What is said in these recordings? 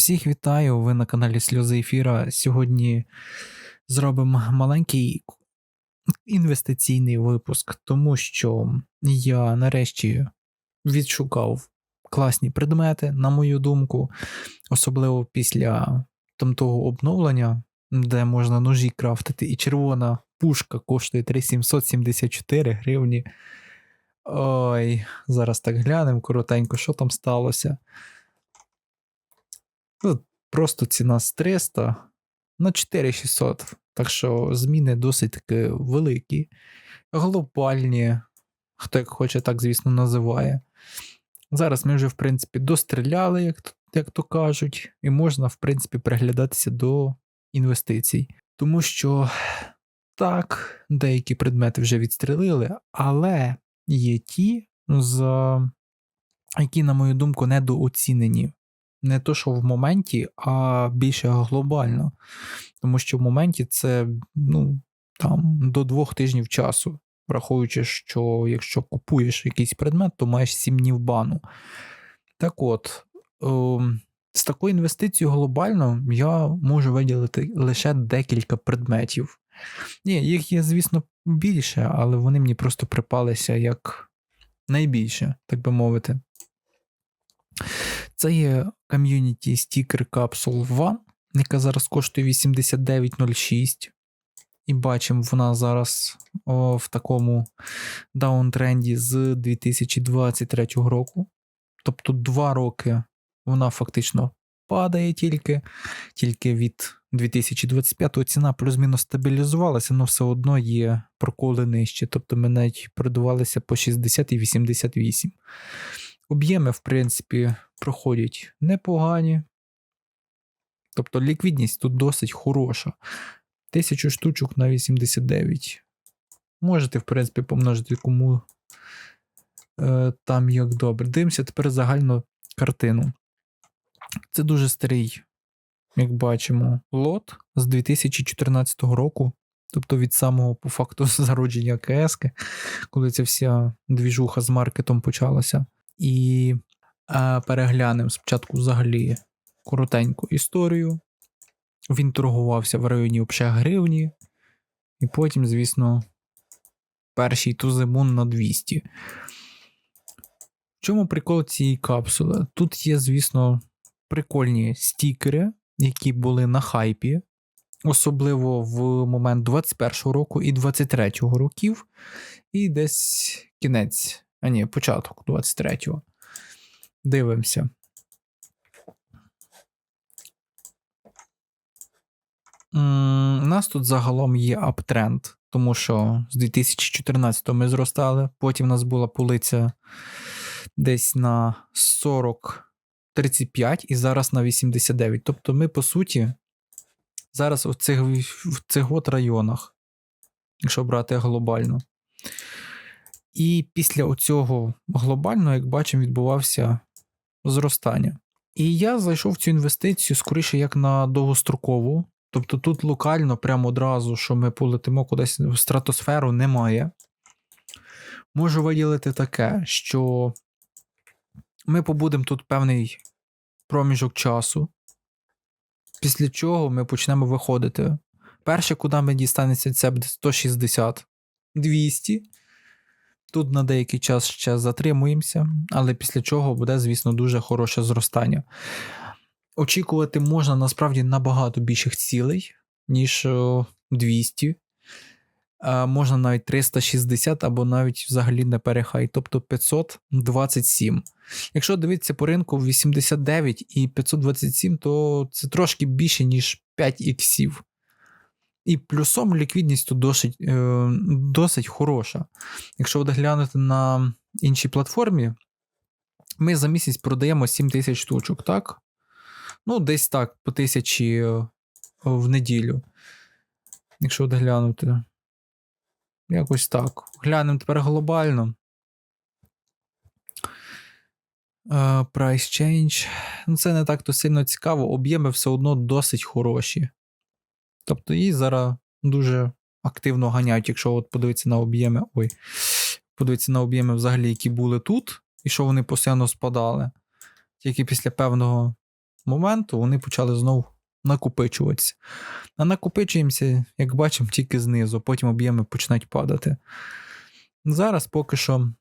Всіх вітаю, ви на каналі Сльози Ефіра. Сьогодні зробимо маленький інвестиційний випуск, тому що я нарешті відшукав класні предмети, на мою думку, особливо після того обновлення, де можна ножі крафтити, і червона пушка коштує 3774 гривні. Ой, зараз так глянемо коротенько, що там сталося. Ну, Просто ціна з 300 на 4600. Так що зміни досить таки великі, глобальні, хто як хоче, так, звісно, називає. Зараз ми вже, в принципі, достріляли, як, як то кажуть, і можна, в принципі, приглядатися до інвестицій. Тому що так, деякі предмети вже відстрілили, але є ті, за які, на мою думку, недооцінені не то, що в моменті, а більше глобально. Тому що в моменті це ну, там, до двох тижнів часу, враховуючи, що якщо купуєш якийсь предмет, то маєш 7 днів бану. Так от, е, з такою інвестицією глобально я можу виділити лише декілька предметів. Ні, їх є, звісно, більше, але вони мені просто припалися як найбільше, так би мовити. Це є Community Sticker Capsule One, яка зараз коштує 89,06. І бачимо, вона зараз о, в такому даунтренді з 2023 року. Тобто 2 роки вона фактично падає тільки, тільки від 2025 ціна плюс-мінус стабілізувалася, але все одно є проколи нижче. Тобто ми навіть продавалися по 60 і 88. Об'єми, в принципі, проходять непогані. Тобто ліквідність тут досить хороша. 1000 штучок на 89. Можете, в принципі, помножити кому е, там як добре. Дивимося тепер загальну картину. Це дуже старий, як бачимо, лот з 2014 року. Тобто від самого по факту зародження КС, коли ця вся двіжуха з маркетом почалася. І е, переглянемо спочатку взагалі коротеньку історію. Він торгувався в районі взагалі гривні, і потім, звісно, перший тузимун на 200. В чому прикол цієї капсули? Тут є, звісно, прикольні стікери, які були на хайпі, особливо в момент 21-го року і 23-го років, і десь кінець а ні, початок 23-го. Дивимося. У нас тут загалом є аптренд, тому що з 2014 ми зростали, потім у нас була полиця десь на 40-35 і зараз на 89. Тобто ми, по суті, зараз в цих в цих от районах, якщо брати глобально. І після оцього глобального, як бачимо, відбувався зростання. І я зайшов в цю інвестицію скоріше як на довгострокову. Тобто тут локально, прямо одразу, що ми полетимо кудись в стратосферу, немає. Можу виділити таке, що ми побудемо тут певний проміжок часу, після чого ми почнемо виходити. Перше, куди ми дістанемося, це буде 160, 200. Тут на деякий час ще затримуємося, але після чого буде, звісно, дуже хороше зростання. Очікувати можна насправді набагато більших цілей, ніж 200. Можна навіть 360 або навіть взагалі не перехай, тобто 527. Якщо дивитися по ринку 89 і 527, то це трошки більше, ніж 5 іксів. І плюсом ліквідність досить е, досить хороша. Якщо глянути на іншій платформі, ми за місяць продаємо 7 тисяч штучок, так? Ну, десь так, по тисячі е, в неділю. Якщо глянути. Якось так. Глянемо тепер глобально. Uh, price change. Ну, Це не так то сильно цікаво, об'єми все одно досить хороші. Тобто її зараз дуже активно ганяють, якщо от подивитися на об'єми. Ой, подивитися на об'єми взагалі, які були тут, і що вони постійно спадали. Тільки після певного моменту вони почали знову накопичуватися. А накопичуємося, як бачимо, тільки знизу, потім об'єми починають падати. Зараз поки що,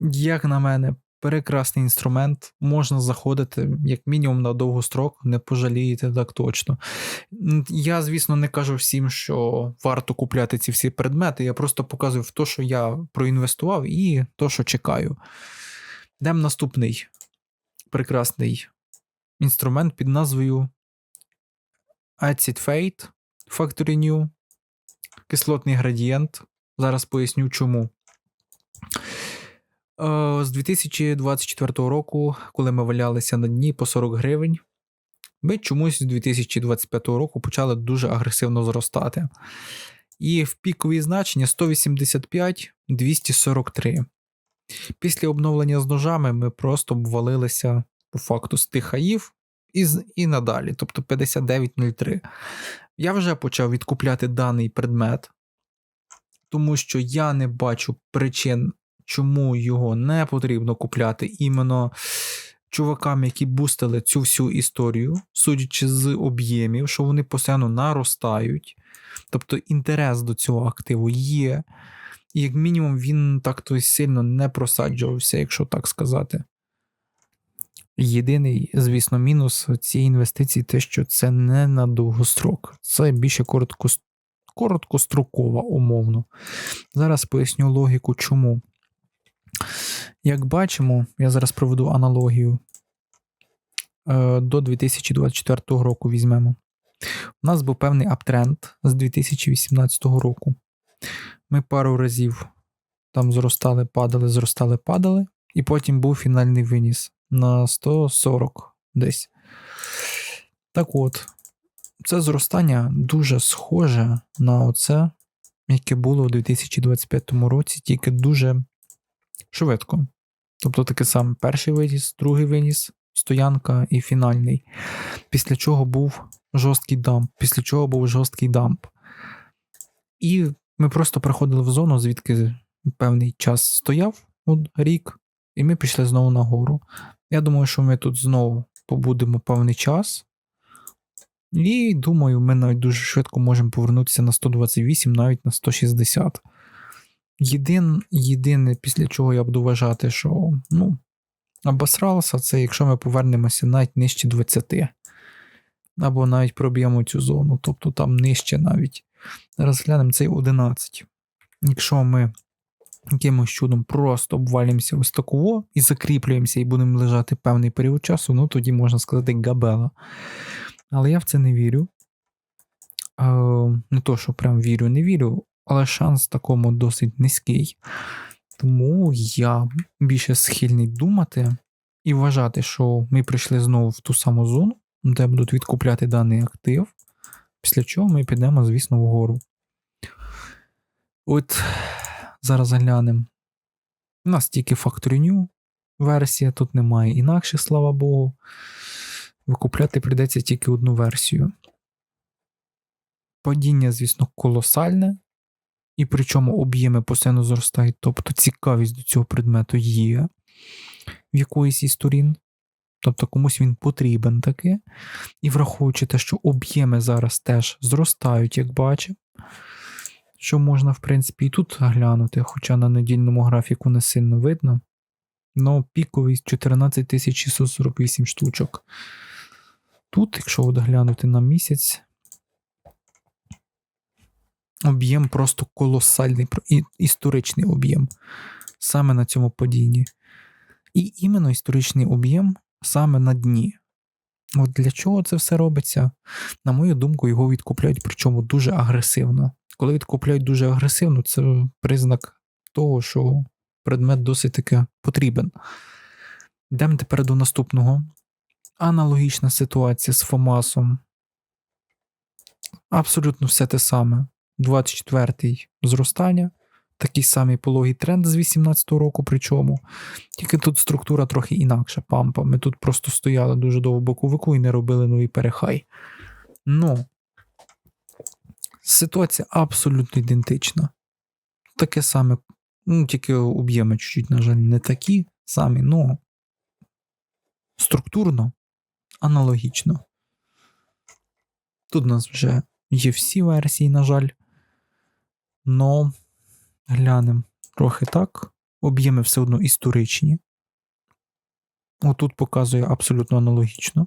як на мене, прекрасний інструмент, можна заходити, як мінімум, на довгострок, не пожалієте так точно. Я, звісно, не кажу всім, що варто купляти ці всі предмети. Я просто показую в те, що я проінвестував, і то, що чекаю. Йдемо наступний прекрасний інструмент під назвою Acid Fate Factory New. Кислотний градієнт. Зараз поясню чому. Е, з 2024 року, коли ми валялися на дні по 40 гривень, ми чомусь з 2025 року почали дуже агресивно зростати. І в пікові значення 185 243. Після обновлення з ножами ми просто обвалилися по факту з тих хаїв і і надалі, тобто 59.03. Я вже почав відкупляти даний предмет, тому що я не бачу причин, чому його не потрібно купляти іменно чувакам, які бустили цю всю історію, судячи з об'ємів, що вони постійно наростають. Тобто інтерес до цього активу є. І як мінімум він так-то сильно не просаджувався, якщо так сказати. Єдиний, звісно, мінус цієї інвестиції те, що це не на довгострок, це більше коротко, короткострокова, умовно. Зараз поясню логіку, чому. Як бачимо, я зараз проведу аналогію е, до 2024 року візьмемо. У нас був певний аптренд з 2018 року. Ми пару разів там зростали, падали, зростали, падали, і потім був фінальний виніс на 140 десь. Так от, це зростання дуже схоже на оце, яке було у 2025 році, тільки дуже швидко. Тобто таке саме перший виніс, другий виніс, стоянка і фінальний. Після чого був жорсткий дамп, після чого був жорсткий дамп. І ми просто приходили в зону, звідки певний час стояв от рік, і ми пішли знову нагору. Я думаю, що ми тут знову побудемо певний час. І думаю, ми навіть дуже швидко можемо повернутися на 128, навіть на 160. Єдин, Єдине, після чого я буду вважати, що ну, обосралося, це якщо ми повернемося навіть нижче 20. Або навіть проб'ємо цю зону, тобто там нижче навіть. Розглянемо цей 11. Якщо ми якимось чудом просто обвалюємося ось таково і закріплюємося і будемо лежати певний період часу, ну тоді можна сказати габела. Але я в це не вірю. Не то, що прям вірю, не вірю, але шанс такому досить низький. Тому я більше схильний думати і вважати, що ми прийшли знову в ту саму зону, де будуть відкупляти даний актив, після чого ми підемо, звісно, вгору. От зараз глянемо. У нас тільки Factory версія, тут немає інакше, слава Богу. Викупляти прийдеться тільки одну версію. Падіння, звісно, колосальне, і причому об'єми постійно зростають, тобто цікавість до цього предмету є в якоїсь із сторін. Тобто комусь він потрібен таки. І враховуючи те, що об'єми зараз теж зростають, як бачимо, що можна, в принципі, і тут глянути, хоча на недільному графіку не сильно видно. Ну, піковий 14648 штучок. Тут, якщо от глянути на місяць, об'єм просто колосальний, історичний об'єм саме на цьому падінні. І іменно історичний об'єм саме на дні. От Для чого це все робиться? На мою думку, його відкупляють, причому дуже агресивно. Коли відкупляють дуже агресивно, це признак того, що предмет досить таки потрібен. Йдемо тепер до наступного. Аналогічна ситуація з Фомасом. Абсолютно все те саме. 24-й зростання, такий самий пологий тренд з 18-го року, причому. Тільки тут структура трохи інакша, пампа. Ми тут просто стояли дуже довго боковику і не робили новий перехай. Ну, ситуація абсолютно ідентична. Таке саме, ну, тільки об'єми чуть-чуть, на жаль, не такі самі, ну структурно аналогічно. Тут у нас вже є всі версії, на жаль. Но глянемо трохи так. Об'єми все одно історичні. Отут показує абсолютно аналогічно.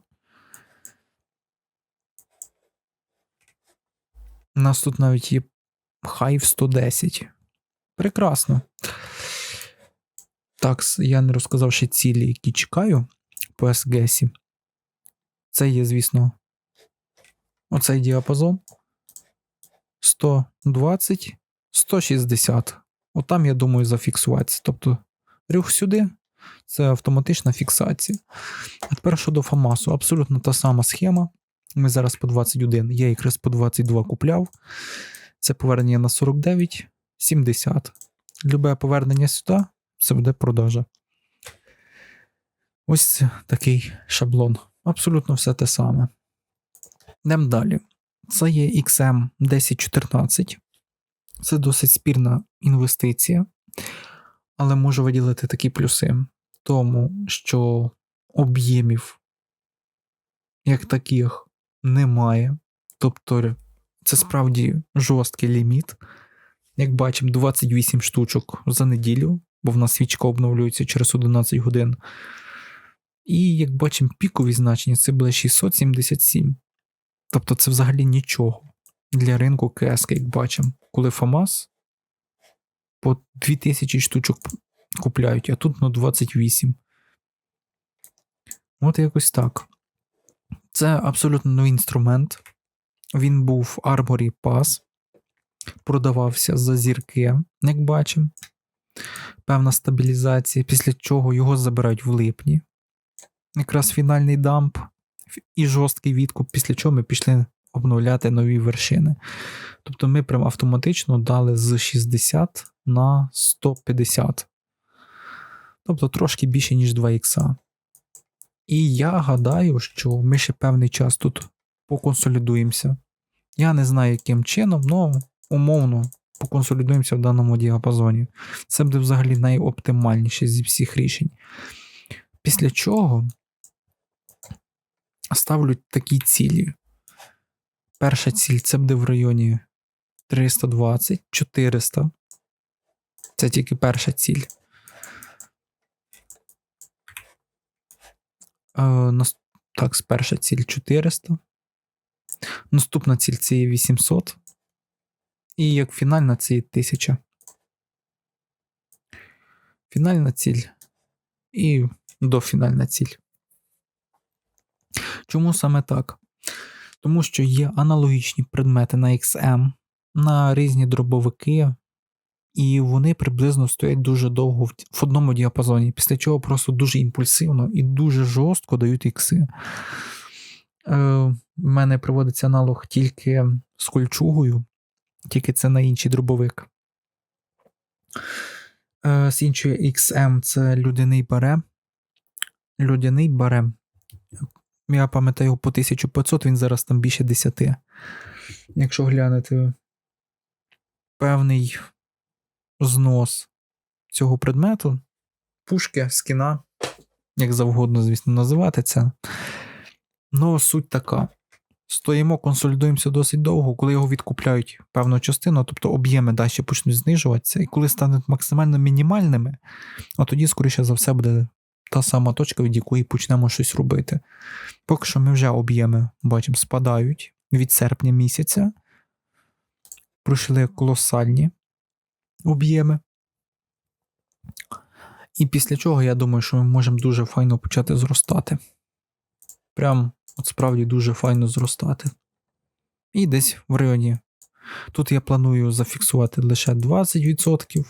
У нас тут навіть є Hive 110. Прекрасно. Так, я не розказав ще цілі, які чекаю по SGS. Це є, звісно, оцей діапазон 120, 160. Отам, я думаю, зафіксуватися. Тобто, рюх сюди це автоматична фіксація. А тепер щодо Фамасу, абсолютно та сама схема. Ми зараз по 21, я якраз по 22 купляв. Це повернення на 49, 70. Любе повернення сюди, це буде продажа. Ось такий шаблон. Абсолютно все те саме. Йдемо далі. Це є XM 1014. Це досить спірна інвестиція, але можу виділити такі плюси, тому що об'ємів, як таких, немає. Тобто, це справді жорсткий ліміт. Як бачимо, 28 штучок за неділю, бо в нас свічка обновлюється через 11 годин. І як бачимо, пікові значення це буде 677. Тобто це взагалі нічого для ринку КС, як бачимо, коли ФАМАС по 2000 штучок купляють, а тут на 28. От якось так. Це абсолютно новий інструмент. Він був в Armory Pass, продавався за зірки, як бачимо. Певна стабілізація, після чого його забирають в липні. Якраз фінальний дамп і жорсткий відкуп, після чого ми пішли обновляти нові вершини. Тобто ми прям автоматично дали з 60 на 150. Тобто трошки більше, ніж 2 ікса. І я гадаю, що ми ще певний час тут поконсолідуємося. Я не знаю, яким чином, але умовно поконсолідуємося в даному діапазоні. Це буде взагалі найоптимальніше зі всіх рішень. Після чого ставлю такі цілі. Перша ціль це буде в районі 320, 400. Це тільки перша ціль. Е, так, перша ціль 400. Наступна ціль це є 800. І як фінальна це є 1000. Фінальна ціль і дофінальна ціль. Чому саме так? Тому що є аналогічні предмети на XM, на різні дробовики, і вони приблизно стоять дуже довго в одному діапазоні, після чого просто дуже імпульсивно і дуже жорстко дають ікси. У е, мене проводиться аналог тільки з кольчугою, тільки це на інший дробовик. Е, з іншої XM це людяний баре. Людяний баре. Я пам'ятаю по 1500, він зараз там більше 10. Якщо глянути певний знос цього предмету, пушки, скіна, як завгодно, звісно, називати це. Ну, суть така. Стоїмо, консолідуємося досить довго, коли його відкупляють певну частину, тобто об'єми далі почнуть знижуватися, і коли стануть максимально мінімальними, а тоді, скоріше за все, буде та сама точка, від якої почнемо щось робити. Поки що ми вже об'єми бачимо, спадають від серпня місяця. Пройшли колосальні об'єми. І після чого я думаю, що ми можемо дуже файно почати зростати. Прям от справді дуже файно зростати. І десь в районі. Тут я планую зафіксувати лише 20%,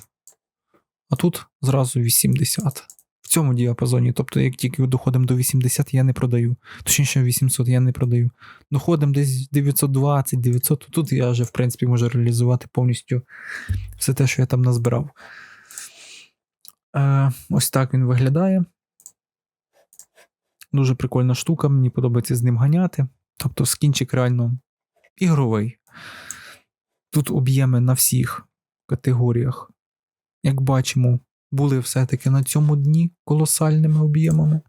а тут зразу 80% цьому діапазоні. Тобто, як тільки доходимо до 80, я не продаю. Точніше, 800 я не продаю. Доходимо десь 920, 900, тут я вже, в принципі, можу реалізувати повністю все те, що я там назбирав. Е, Ось так він виглядає. Дуже прикольна штука, мені подобається з ним ганяти. Тобто скінчик реально ігровий. Тут об'єми на всіх категоріях. Як бачимо, були все-таки на цьому дні колосальними об'ємами.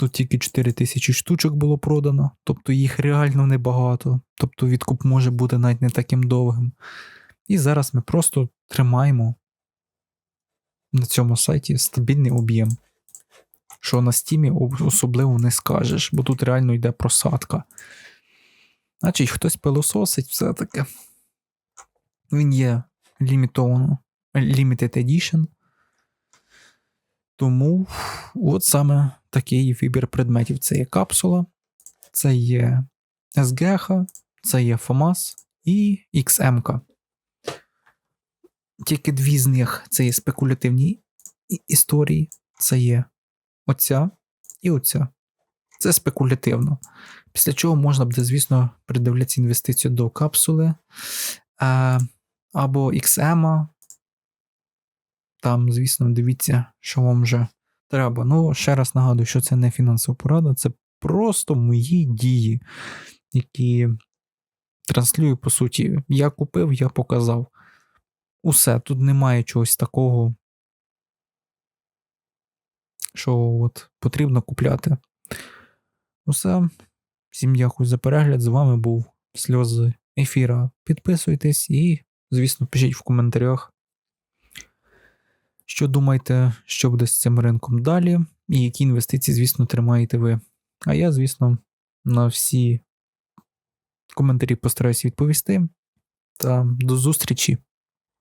Тут тільки 4 тисячі штучок було продано, тобто їх реально небагато. Тобто відкуп може бути навіть не таким довгим. І зараз ми просто тримаємо на цьому сайті стабільний об'єм. Що на стімі особливо не скажеш, бо тут реально йде просадка. Значить, хтось пилососить все-таки. Він є лімітовано, limited edition. Тому от саме такий вибір предметів. Це є капсула, це є SGH, це є FOMAS і XM. Тільки дві з них це є спекулятивні історії. Це є оця і оця. Це спекулятивно. Після чого можна буде, звісно, придивлятися інвестицію до капсули е, або XM. Там, звісно, дивіться, що вам вже треба. Ну, ще раз нагадую, що це не фінансова порада, це просто мої дії, які транслюю, по суті. Я купив, я показав. Усе, тут немає чогось такого, що от потрібно купляти. Усе. Всім дякую за перегляд. З вами був сльози ефіра. Підписуйтесь і, звісно, пишіть в коментарях, що думаєте, що буде з цим ринком далі, і які інвестиції, звісно, тримаєте ви. А я, звісно, на всі коментарі постараюся відповісти. Та до зустрічі!